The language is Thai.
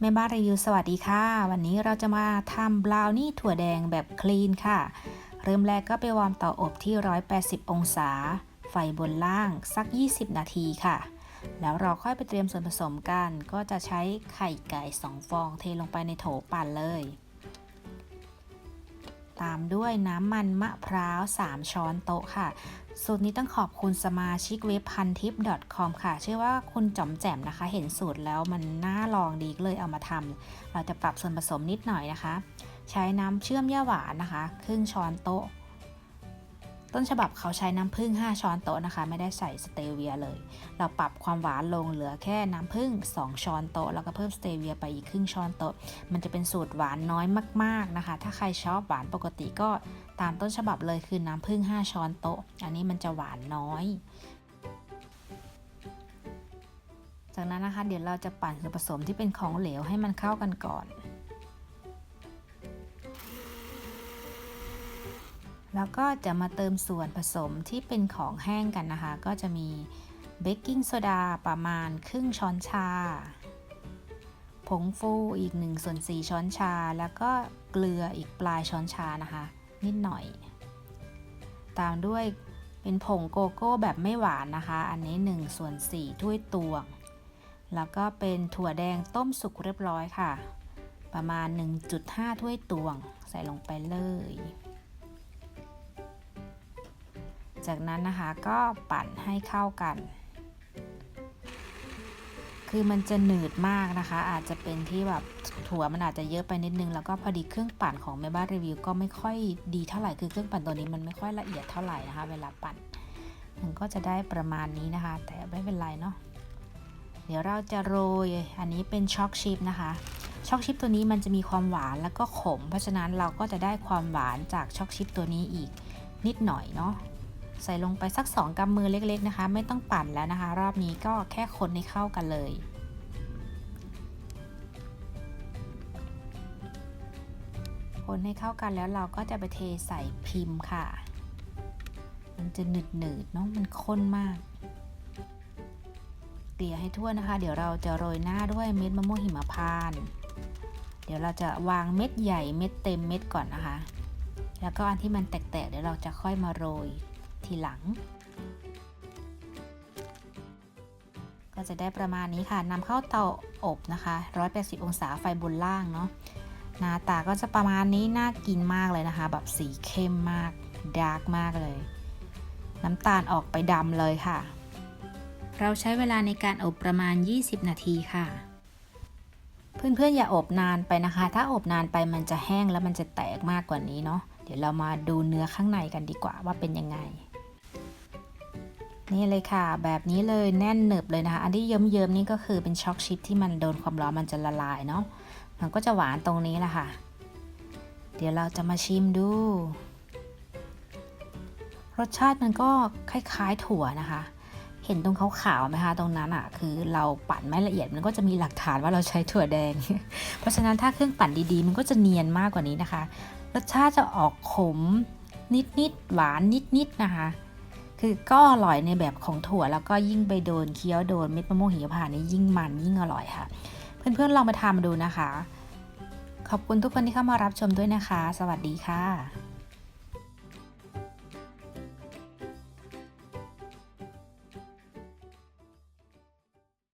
แม่บ้านรีวิวสวัสดีค่ะ วันนี้เราจะมาทำบราวนี่ถั่วแดงแบบคลีนค่ะ เริ่มแรกก็ไปวอร์มเตาอบที่ 180 องศา ไฟบนล่างสัก 20 นาทีค่ะ แล้วเราค่อยไปเตรียมส่วนผสมกัน ก็จะใช้ไข่ไก่ 2 ฟองเทลงไปในโถปั่นเลย ตามด้วยน้ำมันมะพร้าว 3 ช้อนโต๊ะค่ะ สูตรนี้ต้องขอบคุณสมาชิกเว็บพันทิป .com ค่ะเชื่อว่าคุณจอมแจ่มนะคะ เห็นสูตรแล้วมันน่าลองดีเลยเอามาทำเราจะปรับส่วนผสมนิดหน่อยนะคะ ใช้น้ำเชื่อมย่าหวานนะคะ ครึ่งช้อนโต๊ะ ต้นฉบับเขาใช้น้ำผึ้ง5 ช้อนโต๊ะนะคะ ไม่ได้ใส่สเตเวียเลย เราปรับความหวานลงเหลือแค่น้ำผึ้ง2 ช้อนโต๊ะแล้วก็เพิ่มสเตเวียไปอีกครึ่งช้อนโต๊ะ มันจะเป็นสูตรหวานน้อยมาก ๆนะคะ ถ้าใครชอบหวานปกติก็ตามต้นฉบับเลยคือน้ำผึ้ง5 ช้อนโต๊ะ อันนี้มันจะหวานน้อยจากนั้นนะคะเดี๋ยวเราจะปั่นส่วนผสมที่เป็นของเหลวให้มันเข้ากันก่อน แล้วก็จะมาเติมส่วนผสมที่เป็นของแห้งกันนะคะ ก็จะมีเบกกิ้งโซดาประมาณครึ่งช้อนชา ผงฟูอีก1ส่วน4ช้อนชา แล้วก็เกลืออีกปลายช้อนชานะคะ นิดหน่อย ตามด้วยเป็นผงโกโก้แบบไม่หวานนะคะ อันนี้1ส่วน4ถ้วยตวง แล้วก็เป็นถั่วแดงต้มสุกเรียบร้อยค่ะ ประมาณ 1.5 ถ้วยตวง ใส่ลงไปเลย จากนั้นนะคะก็ปั่นให้เข้ากัน คือมันจะหนืดมากนะคะ อาจจะเป็นที่แบบถั่วมันอาจจะเยอะไปนิดนึง แล้วก็พอดีเครื่องปั่นของแม่บ้านรีวิวก็ไม่ค่อยดีเท่าไหร่คือเครื่องปั่นตัวนี้มันไม่ค่อยละเอียดเท่าไหร่นะคะ เวลาปั่นมันก็จะได้ประมาณนี้นะคะ แต่ไม่เป็นไรเนาะเดี๋ยวเราจะโรยอันนี้เป็นช็อกชิพนะคะช็อกชิพตัวนี้มันจะมีความหวานแล้วก็ขม เพราะฉะนั้นเราก็จะได้ความหวานจากช็อกชิพตัวนี้อีกนิดหน่อยเนาะ ใส่ลงไปสัก 2กำมือเล็กๆนะคะ ไม่ต้องปั่นแล้วนะคะ รอบนี้ก็แค่คนให้เข้ากันเลย คนให้เข้ากันแล้วเราก็จะไปเทใส่พิมพ์ค่ะ มันจะหนืดๆเนาะมันข้นมากเกลี่ยให้ทั่วนะคะ เดี๋ยวเราจะโรยหน้าด้วยเม็ดมะม่วงหิมพานต์เดี๋ยวเราจะวางเม็ดใหญ่เม็ดเต็มเม็ดก่อนนะคะ แล้วก็อันที่มันแตกๆเดี๋ยวเราจะค่อยมาโรย ทีหลัง ก็จะได้ประมาณนี้ค่ะนำเข้าเตาอบนะคะ 180 องศาไฟบนล่างเนาะหน้าตาก็จะประมาณนี้น่ากินมากเลยนะคะ แบบสีเข้มมากดาร์กมากเลย น้ำตาลออกไปดำเลยค่ะ เราใช้เวลาในการอบประมาณ 20 นาทีค่ะ เพื่อนๆอย่าอบนานไปนะคะ ถ้าอบนานไปมันจะแห้งแล้วมันจะแตกมากกว่านี้เนาะเดี๋ยวเรามาดูเนื้อข้างในกันดีกว่าว่าเป็นยังไง นี่เลยค่ะ แบบนี้เลยแน่นหนึบเลยนะคะ อันที่เยิ้มๆนี่ก็คือเป็นช็อกชิพที่มันโดนความร้อนมันจะละลายเนาะมันก็จะหวานตรงนี้แหละค่ะ เดี๋ยวเราจะมาชิมดู รสชาติมันก็คล้ายๆถั่วนะคะ เห็นตรงขาวๆไหมคะตรงนั้นอะ่ะ คือเราปั่นไม่ละเอียดมันก็จะมีหลักฐานว่าเราใช้ถั่วแดง เพราะฉะนั้นถ้าเครื่องปั่นดีๆ มันก็จะเนียนมากกว่านี้นะคะ รสชาติจะออกขมนิดๆหวานนิดๆนะคะ คือก็อร่อยในแบบของถั่วแล้วก็ยิ่งไปโดนเคี้ยวโดนเม็ดมะม่วงหิมพานต์นี่ยิ่งมันยิ่งอร่อยค่ะ เพื่อนๆลองไปทำดูนะคะ ขอบคุณทุกคนที่เข้ามารับชมด้วยนะคะ สวัสดีค่ะ